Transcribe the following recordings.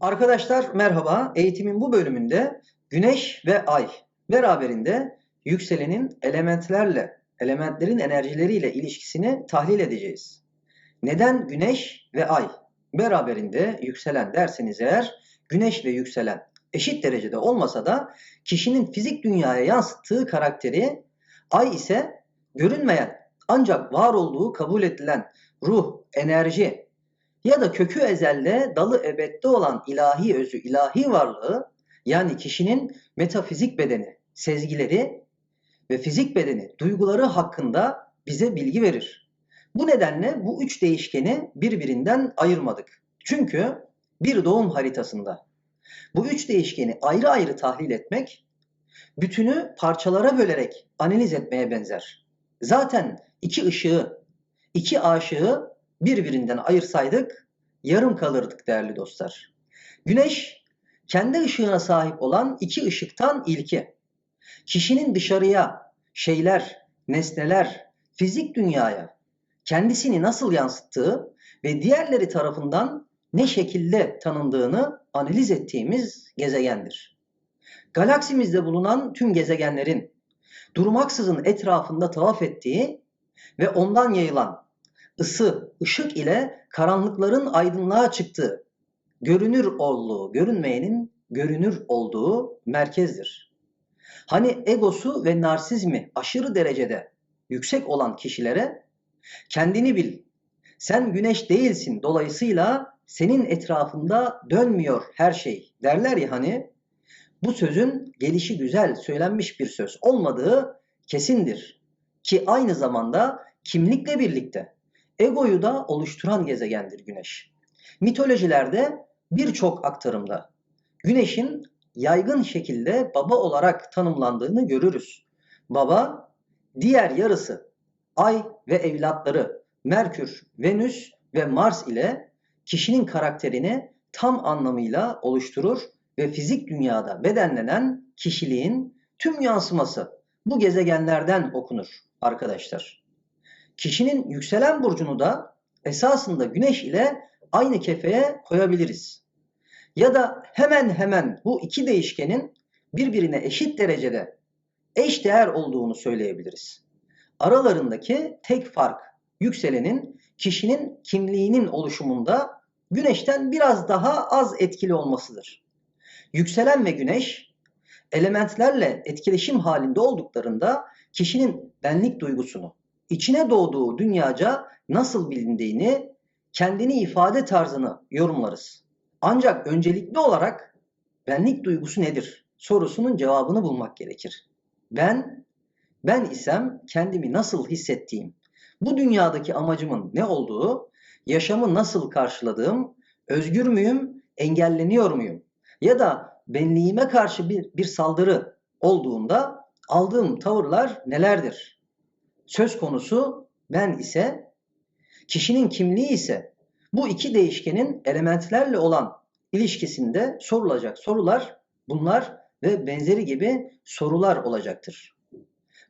Arkadaşlar merhaba. Eğitimin bu bölümünde Güneş ve Ay beraberinde yükselenin elementlerle, elementlerin enerjileriyle ilişkisini tahlil edeceğiz. Neden Güneş ve Ay beraberinde yükselen derseniz eğer Güneş ve yükselen eşit derecede olmasa da kişinin fizik dünyaya yansıttığı karakteri Ay ise görünmeyen ancak var olduğu kabul edilen ruh, enerji, ya da kökü ezelde dalı ebette olan ilahi özü, ilahi varlığı yani kişinin metafizik bedeni, sezgileri ve fizik bedeni, duyguları hakkında bize bilgi verir. Bu nedenle bu üç değişkeni birbirinden ayırmadık. Çünkü bir doğum haritasında bu üç değişkeni ayrı ayrı tahlil etmek, bütünü parçalara bölerek analiz etmeye benzer. Zaten iki ışığı, iki aşığı birbirinden ayırsaydık yarım kalırdık değerli dostlar. Güneş kendi ışığına sahip olan iki ışıktan ilki. Kişinin dışarıya, şeyler, nesneler, fizik dünyaya kendisini nasıl yansıttığı ve diğerleri tarafından ne şekilde tanındığını analiz ettiğimiz gezegendir. Galaksimizde bulunan tüm gezegenlerin durmaksızın etrafında tavaf ettiği ve ondan yayılan ısı, ışık ile karanlıkların aydınlığa çıktığı, görünür olduğu, görünmeyenin görünür olduğu merkezdir. Hani egosu ve narsizmi aşırı derecede yüksek olan kişilere kendini bil, sen güneş değilsin dolayısıyla senin etrafında dönmüyor her şey derler ya hani bu sözün gelişi güzel söylenmiş bir söz olmadığı kesindir. Ki aynı zamanda kimlikle birlikte Egoyu da oluşturan gezegendir Güneş. Mitolojilerde birçok aktarımda Güneş'in yaygın şekilde baba olarak tanımlandığını görürüz. Baba, diğer yarısı Ay ve evlatları Merkür, Venüs ve Mars ile kişinin karakterini tam anlamıyla oluşturur ve fizik dünyada bedenlenen kişiliğin tüm yansıması bu gezegenlerden okunur arkadaşlar. Kişinin yükselen burcunu da esasında güneş ile aynı kefeye koyabiliriz. Ya da hemen hemen bu iki değişkenin birbirine eşit derecede eş değer olduğunu söyleyebiliriz. Aralarındaki tek fark yükselenin kişinin kimliğinin oluşumunda güneşten biraz daha az etkili olmasıdır. Yükselen ve güneş elementlerle etkileşim halinde olduklarında kişinin benlik duygusunu, içine doğduğu dünyaca nasıl bilindiğini, kendini ifade tarzını yorumlarız. Ancak öncelikli olarak benlik duygusu nedir sorusunun cevabını bulmak gerekir. Ben, ben isem kendimi nasıl hissettiğim, bu dünyadaki amacımın ne olduğu, yaşamı nasıl karşıladığım, özgür müyüm, engelleniyor muyum? Ya da benliğime karşı bir, bir saldırı olduğunda aldığım tavırlar nelerdir? Söz konusu ben ise kişinin kimliği ise bu iki değişkenin elementlerle olan ilişkisinde sorulacak sorular bunlar ve benzeri gibi sorular olacaktır.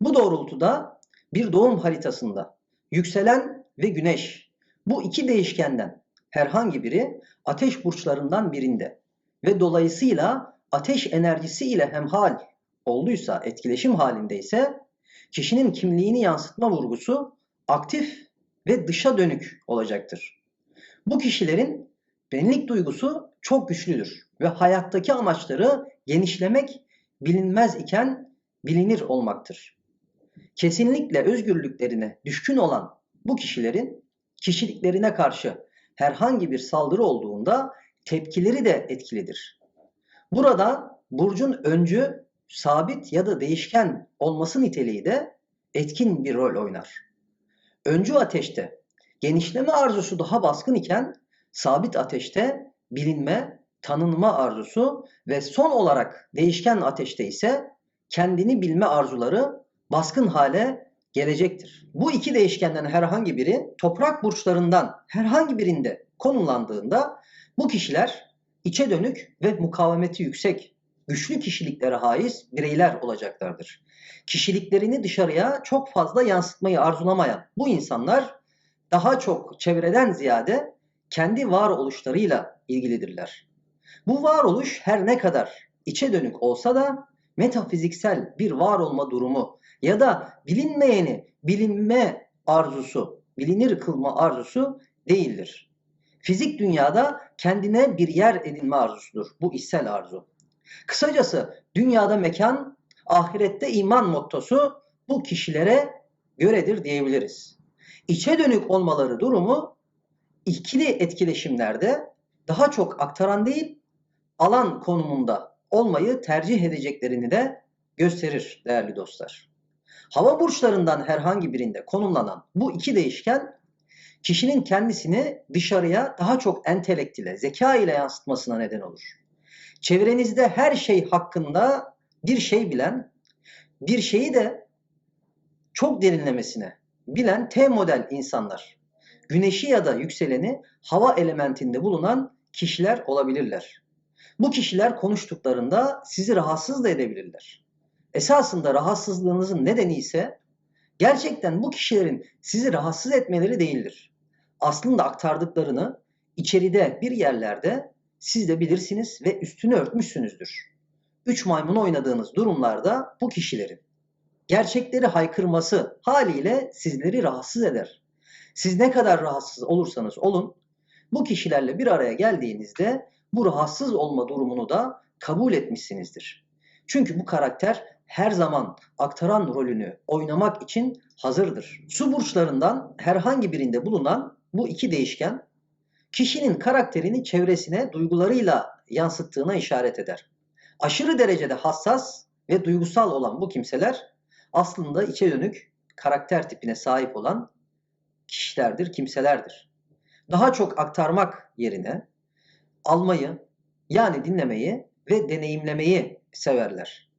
Bu doğrultuda bir doğum haritasında yükselen ve güneş bu iki değişkenden herhangi biri ateş burçlarından birinde ve dolayısıyla ateş enerjisi ile hemhal olduysa, etkileşim halindeyse kişinin kimliğini yansıtma vurgusu aktif ve dışa dönük olacaktır. Bu kişilerin benlik duygusu çok güçlüdür ve hayattaki amaçları genişlemek bilinmez iken bilinir olmaktır. Kesinlikle özgürlüklerine düşkün olan bu kişilerin kişiliklerine karşı herhangi bir saldırı olduğunda tepkileri de etkilidir. Burada burcun öncü sabit ya da değişken olması niteliği de etkin bir rol oynar. Öncü ateşte genişleme arzusu daha baskın iken sabit ateşte bilinme, tanınma arzusu ve son olarak değişken ateşte ise kendini bilme arzuları baskın hale gelecektir. Bu iki değişkenden herhangi biri toprak burçlarından herhangi birinde konulandığında bu kişiler içe dönük ve mukavemeti yüksek güçlü kişiliklere haiz bireyler olacaklardır. Kişiliklerini dışarıya çok fazla yansıtmayı arzulamayan bu insanlar daha çok çevreden ziyade kendi varoluşlarıyla ilgilidirler. Bu varoluş her ne kadar içe dönük olsa da metafiziksel bir var olma durumu ya da bilinmeyeni bilinme arzusu, bilinir kılma arzusu değildir. Fizik dünyada kendine bir yer edinme arzusudur. Bu içsel arzu. Kısacası dünyada mekan, ahirette iman mottosu bu kişilere göredir diyebiliriz. İçe dönük olmaları durumu ikili etkileşimlerde daha çok aktaran değil, alan konumunda olmayı tercih edeceklerini de gösterir değerli dostlar. Hava burçlarından herhangi birinde konumlanan bu iki değişken kişinin kendisini dışarıya daha çok entelekt ile, zeka ile yansıtmasına neden olur. Çevrenizde her şey hakkında bir şey bilen, bir şeyi de çok derinlemesine bilen T model insanlar, güneşi ya da yükseleni hava elementinde bulunan kişiler olabilirler. Bu kişiler konuştuklarında sizi rahatsız da edebilirler. Esasında rahatsızlığınızın nedeni ise gerçekten bu kişilerin sizi rahatsız etmeleri değildir. Aslında aktardıklarını içeride bir yerlerde siz de bilirsiniz ve üstünü örtmüşsünüzdür. Üç maymun oynadığınız durumlarda bu kişilerin gerçekleri haykırması haliyle sizleri rahatsız eder. Siz ne kadar rahatsız olursanız olun, bu kişilerle bir araya geldiğinizde bu rahatsız olma durumunu da kabul etmişsinizdir. Çünkü bu karakter her zaman aktaran rolünü oynamak için hazırdır. Su burçlarından herhangi birinde bulunan bu iki değişken kişinin karakterini çevresine duygularıyla yansıttığına işaret eder. Aşırı derecede hassas ve duygusal olan bu kimseler aslında içe dönük karakter tipine sahip olan kişilerdir, kimselerdir. Daha çok aktarmak yerine almayı yani dinlemeyi ve deneyimlemeyi severler.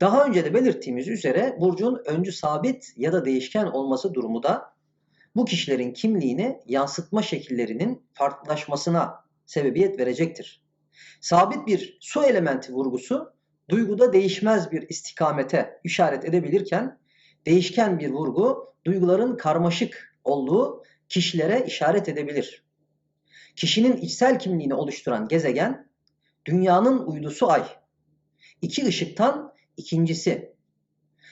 Daha önce de belirttiğimiz üzere burcun öncü sabit ya da değişken olması durumu da bu kişilerin kimliğini yansıtma şekillerinin farklılaşmasına sebebiyet verecektir. Sabit bir su elementi vurgusu duyguda değişmez bir istikamete işaret edebilirken değişken bir vurgu duyguların karmaşık olduğu kişilere işaret edebilir. Kişinin içsel kimliğini oluşturan gezegen dünyanın uydusu ay. İki ışıktan ikincisi.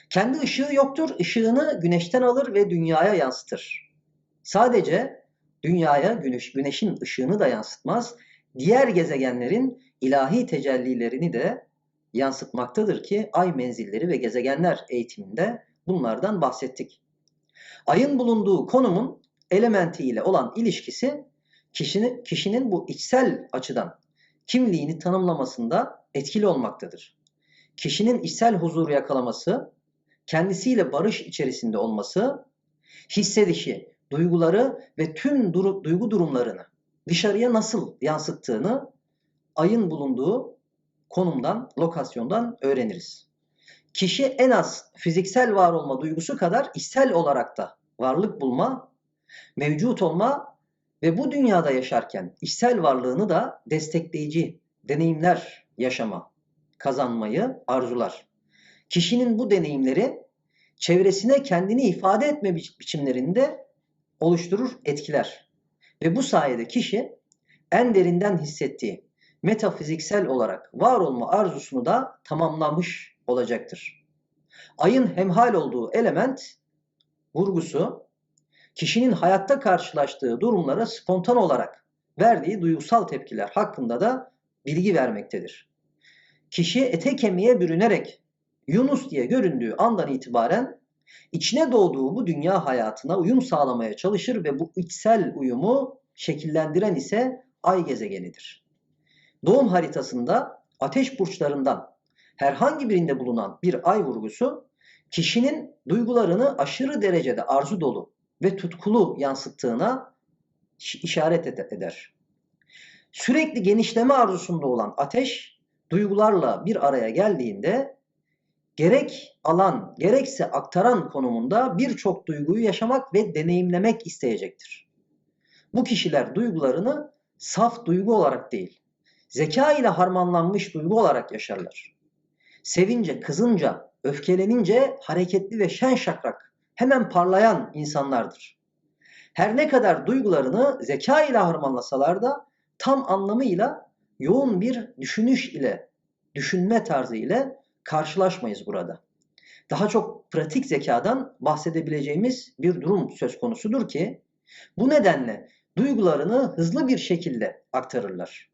Kendi ışığı yoktur, ışığını güneşten alır ve dünyaya yansıtır. Sadece dünyaya güneş, güneşin ışığını da yansıtmaz, diğer gezegenlerin ilahi tecellilerini de yansıtmaktadır ki ay menzilleri ve gezegenler eğitiminde bunlardan bahsettik. Ayın bulunduğu konumun elementi ile olan ilişkisi kişinin, kişinin bu içsel açıdan kimliğini tanımlamasında etkili olmaktadır. Kişinin içsel huzuru yakalaması, kendisiyle barış içerisinde olması, hissedişi, duyguları ve tüm duru, duygu durumlarını dışarıya nasıl yansıttığını ayın bulunduğu konumdan, lokasyondan öğreniriz. Kişi en az fiziksel var olma duygusu kadar içsel olarak da varlık bulma, mevcut olma ve bu dünyada yaşarken içsel varlığını da destekleyici deneyimler yaşama, kazanmayı arzular. Kişinin bu deneyimleri çevresine kendini ifade etme biçimlerinde oluşturur, etkiler. Ve bu sayede kişi en derinden hissettiği metafiziksel olarak var olma arzusunu da tamamlamış olacaktır. Ayın hemhal olduğu element vurgusu kişinin hayatta karşılaştığı durumlara spontan olarak verdiği duygusal tepkiler hakkında da bilgi vermektedir. Kişi ete kemiğe bürünerek Yunus diye göründüğü andan itibaren içine doğduğu bu dünya hayatına uyum sağlamaya çalışır ve bu içsel uyumu şekillendiren ise ay gezegenidir. Doğum haritasında ateş burçlarından herhangi birinde bulunan bir ay vurgusu kişinin duygularını aşırı derecede arzu dolu ve tutkulu yansıttığına işaret eder. Sürekli genişleme arzusunda olan ateş duygularla bir araya geldiğinde gerek alan gerekse aktaran konumunda birçok duyguyu yaşamak ve deneyimlemek isteyecektir. Bu kişiler duygularını saf duygu olarak değil, zeka ile harmanlanmış duygu olarak yaşarlar. Sevince, kızınca, öfkelenince hareketli ve şen şakrak, hemen parlayan insanlardır. Her ne kadar duygularını zeka ile harmanlasalar da tam anlamıyla yoğun bir düşünüş ile, düşünme tarzı ile karşılaşmayız burada. Daha çok pratik zekadan bahsedebileceğimiz bir durum söz konusudur ki bu nedenle duygularını hızlı bir şekilde aktarırlar.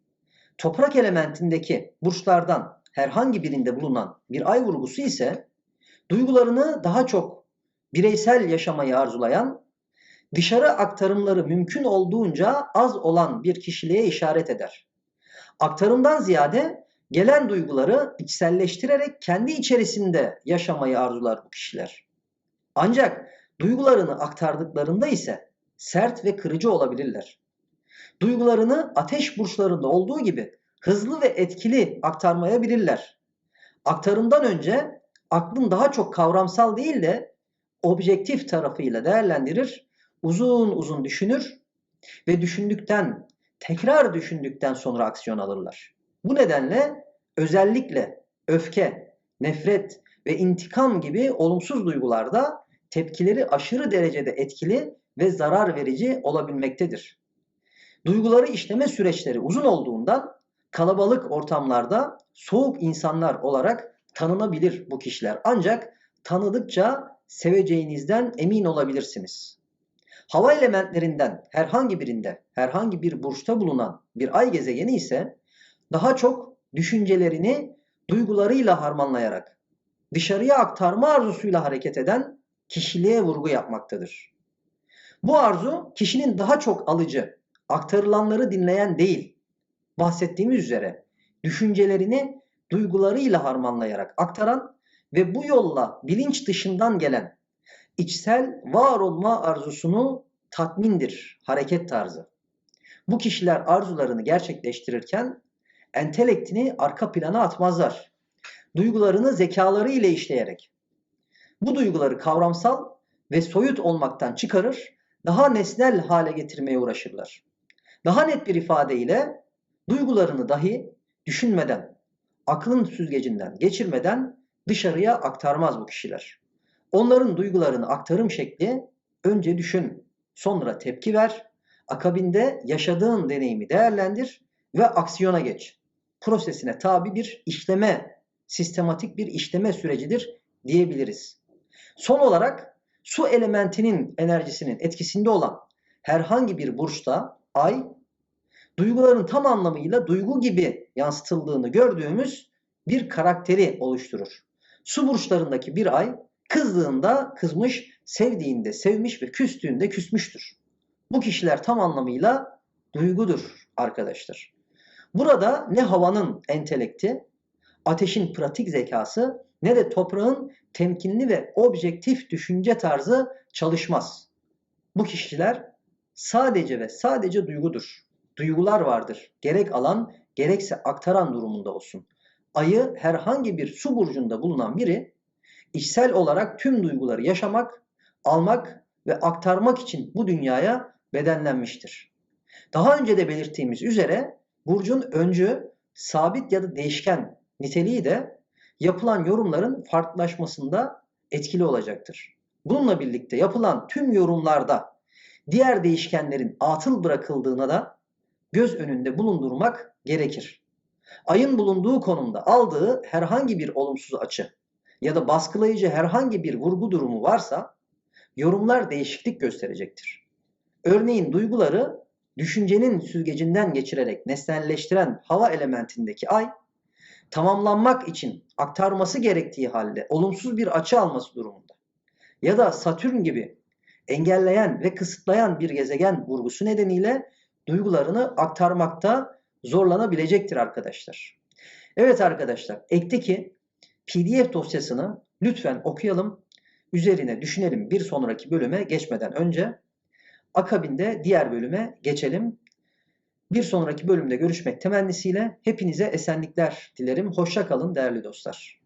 Toprak elementindeki burçlardan herhangi birinde bulunan bir ay vurgusu ise duygularını daha çok bireysel yaşamayı arzulayan, dışarı aktarımları mümkün olduğunca az olan bir kişiliğe işaret eder. Aktarımdan ziyade gelen duyguları içselleştirerek kendi içerisinde yaşamayı arzular bu kişiler. Ancak duygularını aktardıklarında ise sert ve kırıcı olabilirler. Duygularını ateş burçlarında olduğu gibi hızlı ve etkili aktarmayabilirler. Aktarımdan önce aklın daha çok kavramsal değil de objektif tarafıyla değerlendirir, uzun uzun düşünür ve düşündükten, tekrar düşündükten sonra aksiyon alırlar. Bu nedenle özellikle öfke, nefret ve intikam gibi olumsuz duygularda tepkileri aşırı derecede etkili ve zarar verici olabilmektedir. Duyguları işleme süreçleri uzun olduğundan kalabalık ortamlarda soğuk insanlar olarak tanınabilir bu kişiler. Ancak tanıdıkça seveceğinizden emin olabilirsiniz. Hava elementlerinden herhangi birinde, herhangi bir burçta bulunan bir ay gezegeni ise daha çok düşüncelerini duygularıyla harmanlayarak dışarıya aktarma arzusuyla hareket eden kişiliğe vurgu yapmaktadır. Bu arzu kişinin daha çok alıcı, aktarılanları dinleyen değil, bahsettiğimiz üzere düşüncelerini duygularıyla harmanlayarak aktaran ve bu yolla bilinç dışından gelen içsel var olma arzusunu tatmindir hareket tarzı. Bu kişiler arzularını gerçekleştirirken entelektini arka plana atmazlar. Duygularını zekaları ile işleyerek bu duyguları kavramsal ve soyut olmaktan çıkarır, daha nesnel hale getirmeye uğraşırlar. Daha net bir ifadeyle duygularını dahi düşünmeden, aklın süzgecinden geçirmeden dışarıya aktarmaz bu kişiler. Onların duygularını aktarım şekli önce düşün, sonra tepki ver, akabinde yaşadığın deneyimi değerlendir ve aksiyona geç. Prosesine tabi bir işleme, sistematik bir işleme sürecidir diyebiliriz. Son olarak su elementinin enerjisinin etkisinde olan herhangi bir burçta ay duyguların tam anlamıyla duygu gibi yansıtıldığını gördüğümüz bir karakteri oluşturur. Su burçlarındaki bir ay kızdığında kızmış, sevdiğinde sevmiş ve küstüğünde küsmüştür. Bu kişiler tam anlamıyla duygudur arkadaşlar. Burada ne havanın entelekti, ateşin pratik zekası ne de toprağın temkinli ve objektif düşünce tarzı çalışmaz. Bu kişiler sadece ve sadece duygudur. Duygular vardır. Gerek alan gerekse aktaran durumunda olsun. Ayı herhangi bir su burcunda bulunan biri içsel olarak tüm duyguları yaşamak, almak ve aktarmak için bu dünyaya bedenlenmiştir. Daha önce de belirttiğimiz üzere burcun öncü, sabit ya da değişken niteliği de yapılan yorumların farklılaşmasında etkili olacaktır. Bununla birlikte yapılan tüm yorumlarda diğer değişkenlerin atıl bırakıldığına da göz önünde bulundurmak gerekir. Ayın bulunduğu konumda aldığı herhangi bir olumsuz açı ya da baskılayıcı herhangi bir vurgu durumu varsa yorumlar değişiklik gösterecektir. Örneğin duyguları düşüncenin süzgecinden geçirerek nesnelleştiren hava elementindeki ay tamamlanmak için aktarması gerektiği halde olumsuz bir açı alması durumunda ya da Satürn gibi engelleyen ve kısıtlayan bir gezegen vurgusu nedeniyle duygularını aktarmakta zorlanabilecektir arkadaşlar. Evet arkadaşlar, ekteki PDF dosyasını lütfen okuyalım, üzerine düşünelim bir sonraki bölüme geçmeden önce. Akabinde diğer bölüme geçelim. Bir sonraki bölümde görüşmek temennisiyle hepinize esenlikler dilerim. Hoşça kalın değerli dostlar.